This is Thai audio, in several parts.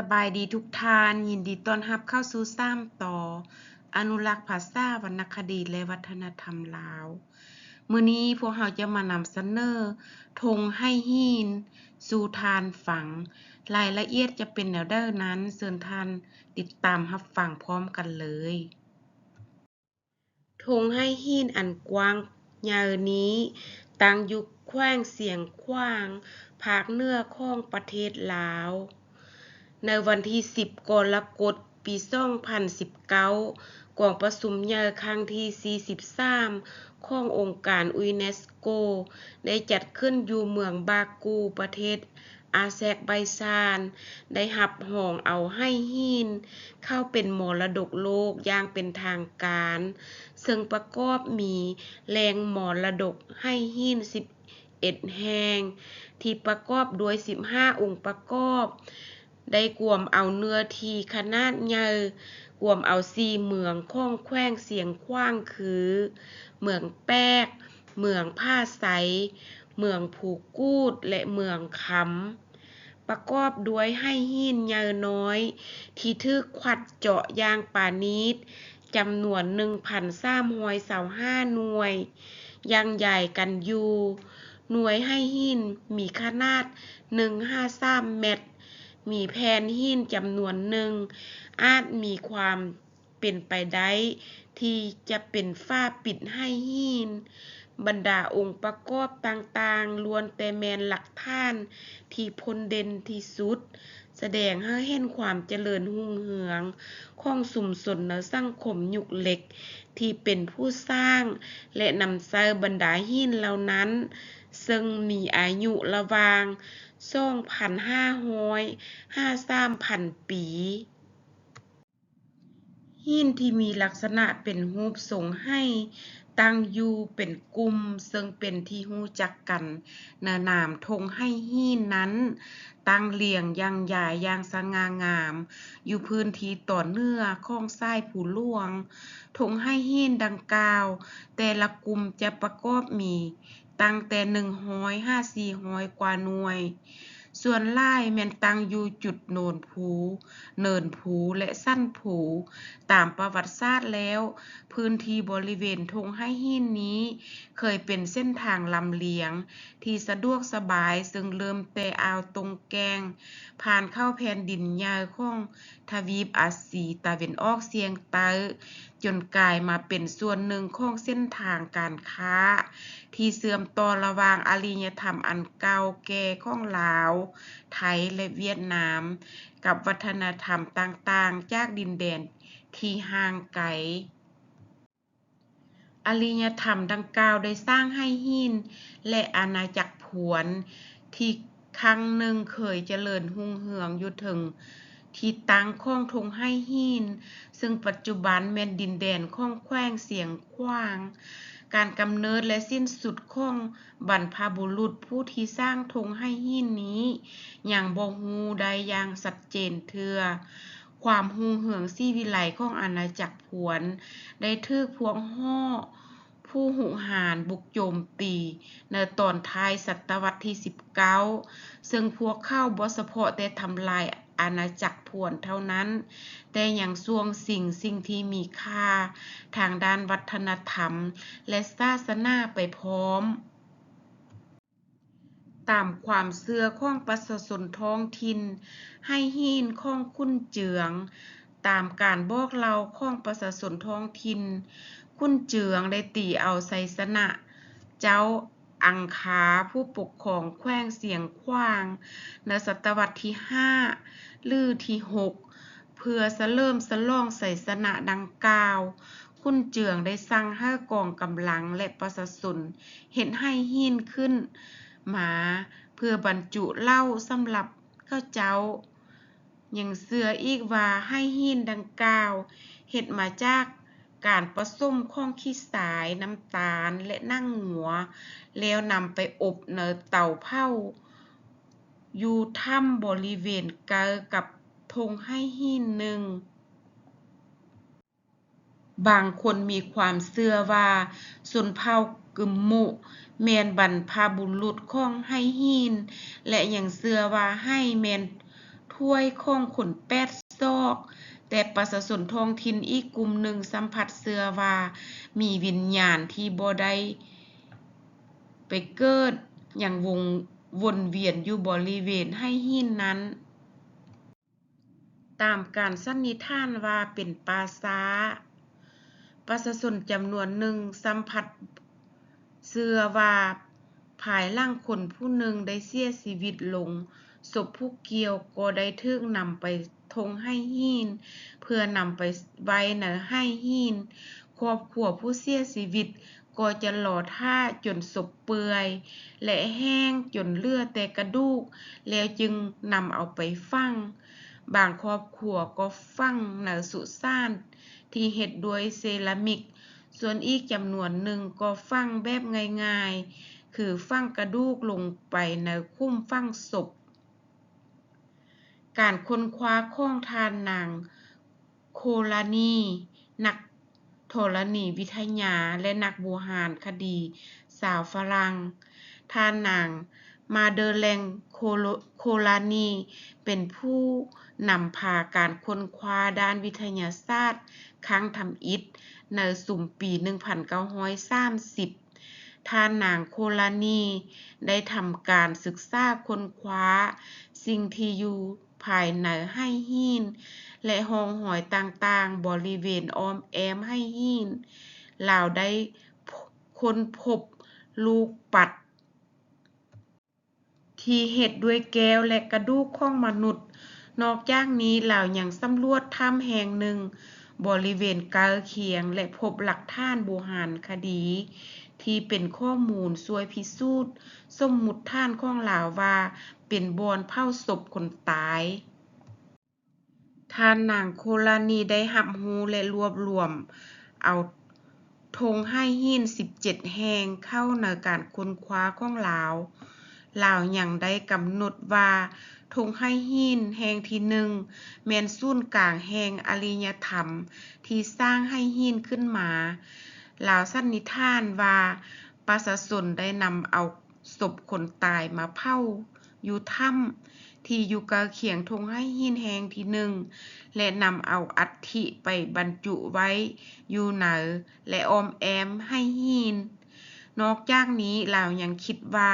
สบายดีทุกท่าน ยินดีต้อนรับเข้าสู่ซ้ำต่อ อนุรักษ์ภาษาวรรณคดีและวัฒนธรรมลาว มื้อนี้พวกเราจะมานำเสนอธงให้ฮีนสู่ทานฝัง รายละเอียดจะเป็นแนวใดนั้นเชิญท่านติดตามรับฟังพร้อมกันเลยธงให้ฮีนอันกว้างใหญ่นี้ตั้งอยู่แขวงเสียงขว้างภาคเหนือของประเทศลาว ในวันที่ 10 กรกฎปี2019กองประชุมใหญ่ครั้งที่ 43 ขององค์การอุเนสโก ได้จัดขึ้นอยู่เมืองบากูประเทศอาแซกไบซาน ได้รับรองเอาให้ฮีนเข้าเป็นมรดกโลกอย่างเป็นทางการ ซึ่งประกอบมีแหล่งมรดกให้ฮีน11แห่ง ที่ประกอบด้วย 15 องค์ประกอบ ได้กวมเอาเนื้อที่ขนาดใหญ่กวมเอาสี่เมืองของแขวงเสียงขว้างคือ เมืองแป๊ก เมืองผ้าไสเมืองผูกกูดและเมืองคำประกอบด้วยให้ฮีนใหญ่น้อย ที่ถูกขวัดเจาะยางปาณีตจำนวน1,325หน่วยอย่างใหญ่กันอยู่ หน่วยให้ฮีนมีขนาด153เมตร มีแผ่นฮีนจำนวนหนึ่ง อาจมีความเป็นไปได้ที่จะเป็นฝ้าปิดให้ฮีนบรรดาองค์ประกอบต่างๆล้วนแต่แมนหลักฐานที่พ้นเด่นที่สุด แสดงให้เห็นความเจริญรุ่งเรืองของชุมชนในสังคมยุคเหล็ก ที่เป็นผู้สร้าง และนำเสนอบรรดาฮีนเหล่านั้น ซึ่งมีอายุระว่าง2,500-3,000 ปีฮีนที่มีลักษณะเป็นรูปทรงให้ตั้งอยู่เป็นกลุ่มซึ่งเป็นที่รู้จักกันในนามธงให้ฮีนนั้น ตั้งเรียงอย่างหญ่อย่างสง่างาม อยู่พื้นที่ต่อเนือของชายผู้หลวงธงให้ฮีนดังกล่าว แต่ละกลุ่มจะประกอบมี ตั้งแต่100-400กว่าหน่วย ส่วนหลายแม่นตั้งอยู่จุดโนนภูเนินภูและสั้นภูตามประวัติศาสตร์แล้ว พื้นที่บริเวณธงให้ฮีนนี้ เคยเป็นเส้นทางลำเลียง ที่สะดวกสบายซึ่งเริ่มแต่อาวตงแกง ผ่านเข้าแผ่นดินใหญ่ของทวีปอาซีตะวันออกเฉียงใต้ จนกลายมาเป็นส่วนหนึ่งของเส้นทางการค้า ที่เสื่อมต่อระหว่างอารยธรรมอันเก่าแก่ของลาว ไทยและเวียดนาม กับวัฒนธรรมต่างๆ จากดินแดนที่ห่างไกลอารยธรรมดังกล่าวได้สร้างให้ฮีนและอาณาจักรผวนที่ครั้งหนึ่งเคยเจริญรุ่งเรืองอยู่ถึง ที่ตั้งของธงให้ฮีนซึ่งปัจจุบันแม่นดินแดนของแขวงเสียงขว้าง การกำเนิดและสิ้นสุดของบรรพบุรุษผู้ที่สร้างธงให้ฮีนนี้ อยังบ่รู้ได้อย่างชัดเจนเทื่อความรุ่งเรืองศรีวิไลของอาณาจักรผวน ได้ถูกพวกฮ้อผู้หุหาญบุกโจมตีในตอนท้ายศตวรรษที่ 19 ซึ่งพวกเข้าบ่เพาะแต่ทำลาย อาณาจักรผวนเท่านั้น แต่ยังสวงสิ่งสิ่งที่มีค่า ทางด้านวัฒนธรรม และศาสนาไปพร้อม ตามความเชื่อของประชาชนท้องถิ่นให้ฮีนของขุนเจืองตามการบอกเล่าของประชาชนท้องถิ่นขุนเจืองได้ตีเอาชัยชนะ เจ้า อังคาผู้ปกครองแขวงเสียงขว้างในศตวรรษที่5หรือที่ 6 เพื่อเฉลิมฉลองชัยชนะดังกล่าวขุนเจืองได้สั่งให้กองกำลังและประชาชนเฮ็ดให้ฮีนขึ้นมาเพื่อบรรจุเหล้าสำหรับเขาเจ้ายังเชื่ออีกว่าให้ฮีนดังกล่าวเฮ็ดมาจาก การผสมของขี้ทรายน้ำตาลและนั่งงัว แล้วนำไปอบในเตาเผาอยู่ถ้ำบริเวณใกลกับธงให้ฮีนหนึ่ง บางคนมีความเชื่อว่าชนเผากึมมุแมนบรรพาบุรุษข้องให้ฮีนและยังเชื่อว่าให้แมนถ้วยข้องขนแปดซอก แต่ประชาชนท้องถิ่นอีกกลุ่มหนึ่งสัมผัสเชื่อว่า มีวิญญาณที่บ่ได้ไปเกิดอยังวงวนเวียนอยู่บริเวณให้หินนั้น ตามการสันนิษฐานว่าเป็นปาสาประชาชนจำนวนหนึ่งสัมผัสเชื่อว่าภายหลังคนผู้หนึ่งได้เสียชีวิตลงศพผู้เกี่ยวก็ได้ถูกนำไป ทงให้หินเพื่อนำไปไว้ในให้หินครอบครัวผู้เสียชีวิต ก็จะรอท่าจนศพเปื่อย และแห้งจนเลือดแต่กระดูก แล้วจึงนำเอาไปฝังบางครอบครัวก็ฝังในสุสานที่เฮ็ดด้วยเซรามิก ส่วนอีกจำนวนหนึ่งก็ฝังแบบง่ายๆ คือฝังกระดูกลงไปในคุ้มฝังศพ การค้นคว้าข้องทานนางโคลานีนักธรณีวิทยาและนักโบราณคดี สาวฝรั่งทานนางมาเดรแลงโคลานีเป็นผู้นำพาการค้นคว้าด้านวิทยาศาสตร์ ครั้งทำอิฐในสุ่มปี 1930 ท่านนางโคลานีได้ทำการศึกษาค้นคว้า สิ่งที่อยู่ ภายในให้หินและห้องหอยต่างๆ บริเวณอ้อมแอมให้หินลาวได้ค้นพบลูกปัด ที่เห็ดด้วยแก้วและกระดูกของมนุษย์ นอกจากนี้ลาวยังสำรวจถ้ำแห่งหนึ่ง บริเวณกลเคียงและพบหลักฐานบูหาณคดี ที่เป็นข้อมูลช่วยพิสูจน์ สมมุติฐานข้องลาวว่า เป็นบอนเผาศพคนตายท่านนางโคลานีได้หับหูและรวบรวม เอาธงให้หิน17 แห่งเข้าในการค้นคว้าของลาวลาวยังได้กำหนดว่าธงให้หินแห่งที่หนึ่งแมนศูนกลางแห่งอริยธรรม ที่สร้างให้หินขึ้นมาลาวสันนิท่านว่าปัสสนได้นำเอาศพคนตายมาเผา อยู่ถ้ำที่อยู่กะเขียงทงให้หินแหงที่หนึ่ง และนำเอาอัฐิไปบรรจุไว้อยู่เหนือและอมแอมให้หินนอกจากนี้เรายังคิดว่า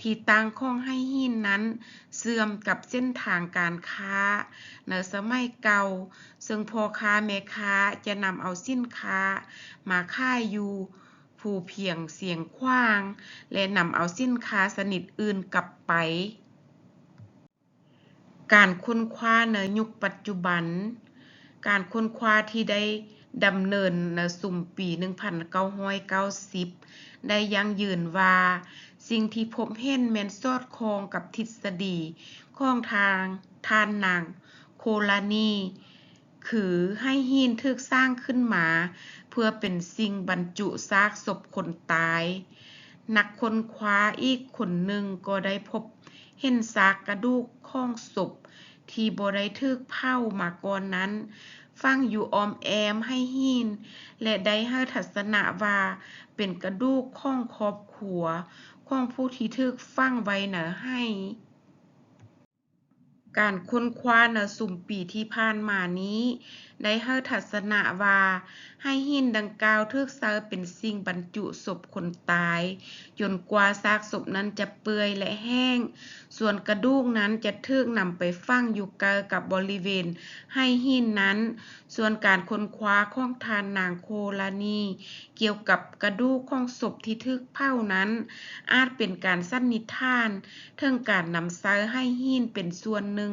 ที่ตั้งของให้หินนั้น เสื่อมกับเส้นทางการค้าในสมัยเก่า ซึ่งพ่อค้าแม่ค้าจะนำเอาสินค้า มาค่ายอยู่ผู้เพียงเสียงคว้าง และนำเอาสินค้าสนิทอื่นกลับไป การค้นคว้าในยุคปัจจุบัน การค้นคว้าที่ได้ดำเนินในสุ่มปี 1990 ได้ยังยืนว่า สิ่งที่พบเห็นแม่นสอดค้องกับทฤษฎีของทางทานนางโคลานี คือให้หินถูกสร้างขึ้นมา เพื่อเป็นสิ่งบรรจุซากศพคนตาย นักค้นคว้าอีกคนหนึ่งก็ได้พบ เห็นซากกระดูกข้องศพที่บ่ได้ถูกเผามาก่อนนั้น ฟังอยู่ออมแอมให้หิน และได้ให้ทัศนะว่าเป็นกระดูกข้องครอบขัวข้องผู้ที่ทึกฟังไว้หนะให้ การค้นคว้าในสุ่มปีที่ผ่านมานี้ ได้เฮาทัศนะว่า ให้หินดังกล่าวทึกเซอร์เป็นสิ่งบรรจุศพคนตาย จนกว่าซากศพนั้นจะเปื่อยและแห้ง ส่วนกระดูกนั้นจะทึกนำไปฝังอยู่เกอกับบริเวณ ให้หินนั้น ส่วนการค้นคว้าข้องทานนางโคลานีเกี่ยวกับกระดูกของศพที่ทึกเผานั้น อาจเป็นการสั้นนิษฐานเทิงการนำเซอร์ให้หินเป็นส่วนหนึ่ง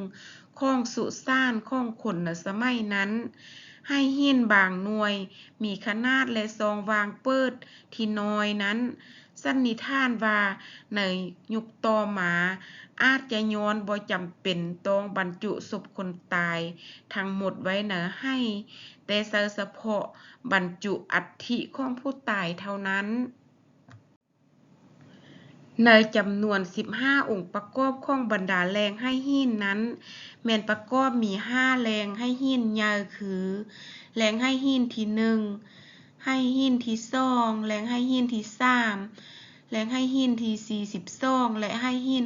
ข้องสุซ่านข้องขนนสมัยนั้น ให้เฮียนบางหน่วย มีขนาดและซองวางเปิดที่น้อยนั้น สันนิท่านว่าในยุคต่อมา อาจจะย้อนบ่จำเป็นต้องบรรจุศพคนตาย ทั้งหมดไว้เหนือให้ แต่เฉพาะบรรจุอัฐิของผู้ตายเท่านั้น ในจำนวน 15 องค์ประกอบของบรรดาแรงให้หินนั้น แมนประกอบมี 5 แรงให้หินใหญ่คือ แรงให้หินที่ 1 ให้หินที่2แรงให้หินที่ 3 แรงให้หินที่42และให้หิน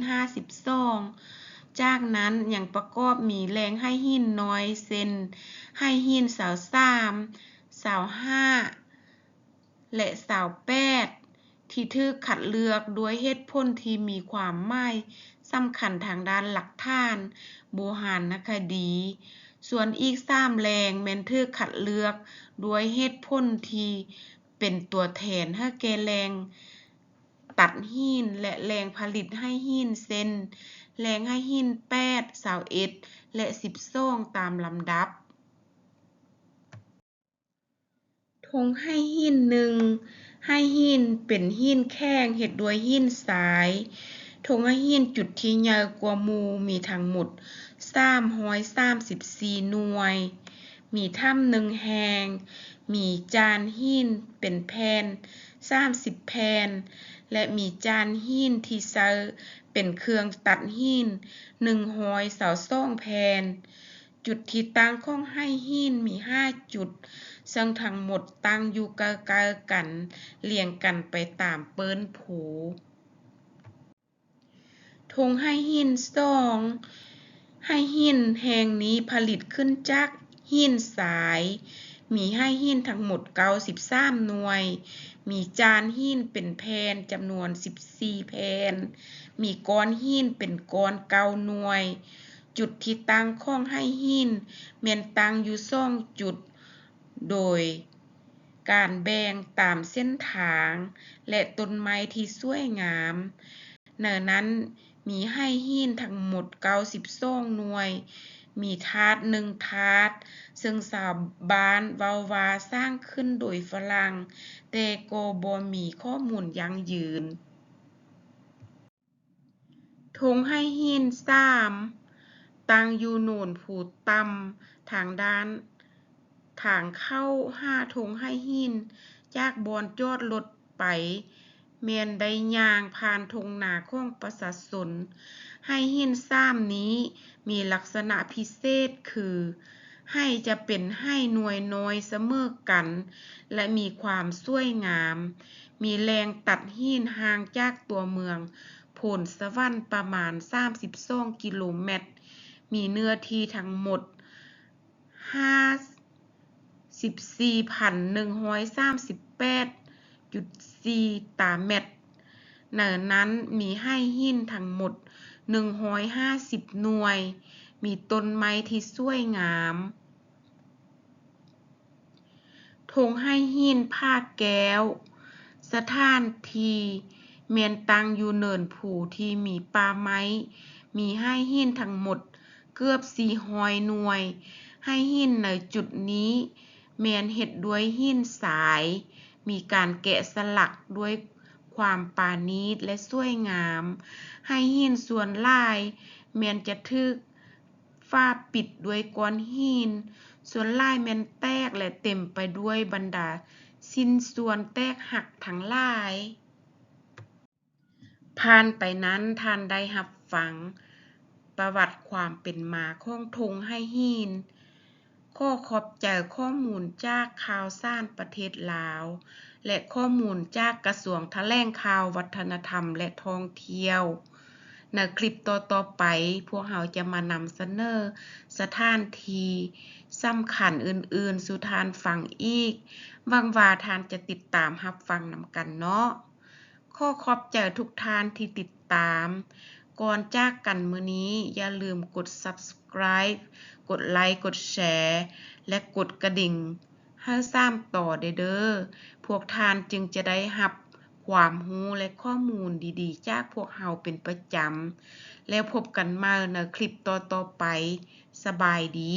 52 จากนั้นอย่างประกอบมีแรงให้หินน้อยเซนให้หินสาวสามสาห้าและสาแปด ที่ถูกคัดเลือกด้วยเหตุผลที่มีความหมายสำคัญทางด้านหลักฐาน โบราณคดี ส่วนอีกสามแรงแม่นถูกคัดเลือกด้วยเหตุผลที่เป็นตัวแทนให้แก่แรงตัดหินและแรงผลิตให้หินเช่นแรงให้หิน8 21และ12ตามลำดับธงให้หินหนึ่ง ให้หินเป็นหินแข็งเฮ็ดด้วยหินทรายธงให้หินจุดที่ใหญ่กว่ามูมีทั้งหมด334หน่วย มีถ้ำหนึ่งแห่งมีจานหินเป็นแผ่น30แผ่นและมีจานหินที่ใช้เป็นเครื่องตัดหิน122แผ่นจุดที่ตั้งของให้หินมี5จุด ซึ่งทั้งหมดตั้งอยู่ใกล้ๆกันเรียงกันไปตามเปิ้นโผธงให้หินสองให้หินแห่งนี้ผลิตขึ้นจากหินทราย มีให้หินทั้งหมด93หน่วย มีจานหินเป็นแผ่นจำนวน14แผ่น มีก้อนหินเป็นก้อน9หน่วย จุดที่ตั้งของให้หินแม่นตั้งอยู่สองจุด โดยการแบ่งตามเส้นทาง และต้นไม้ที่สวยงามในนั้นมีให้หินทั้งหมด92หน่วย มีถาดหนึ่งถาด ซึ่งชาวบ้านวาวาสร้างขึ้นโดยฝรั่ง แต่โกบมีข้อมูลยั่งยืนธงให้หินสาม ตั้งอยู่โหนนภูต่ำทางด้าน ทางเข้าห้าธงให้หินจากบอนจอดรถไปแม่นไดยางผ่านทงนาข้องประชาชนให้หินสามนี้มีลักษณะพิเศษคือ ให้จะเป็นให้หน่วยน้อยเสมอกัน และมีความสวยงาม มีแรงตัดหินห่างจากตัวเมืองโพนสวรรค์ประมาณ 32 กิโลเมตร มีเนื้อที่ทั้งหมด 54,138.4 ตาเมตรในนั้นมีให้หินทั้งหมด 150 หน่วย มีต้นไม้ที่สวยงามธงให้หินผ้าแก้ว สถานที่แม่นตังอยู่เนินภูที่มีป่าไม้ มีให้หินทั้งหมด เกือบ400หน่วย ให้หินในจุดนี้ แม่นเฮ็ดด้วยหินทราย มีการแกะสลักด้วยความปาณีตและสวยงาม ให้หินส่วนลาย แม่นจะถูกฟ้าปิดด้วยก้อนหิน ส่วนลายแม่นแตกและเต็มไปด้วยบรรดาชิ้นส่วนแตกหักทั้งลาย ผ่านไปนั้นท่านได้รับฟัง ประวัติความเป็นมาของธงให้หิน ขอขอบใจข้อมูลจากข่าวสารประเทศลาว และข้อมูลจากกระทรวงแถลงข่าววัฒนธรรมและท่องเที่ยวในคลิปต่อๆไป พวกเราจะมานำเสนอสถานที่สำคัญอื่นๆสู่ท่านฟังอีกวังว่าทานจะติดตามรับฟังนำกันเนาะข้อขอบใจทุกท่านที่ติดตาม ก่อนจากกันมื้อนี้อย่าลืมกด Subscribe กดไลค์กดแชร์ และกดกระดิ่งให้สร้างต่อเด้อพวกทานจึงจะได้หับความรู้และข้อมูลดีๆ จากพวกเราเป็นประจำ แล้วพบกันมาในคลิปต่อๆไป สบายดี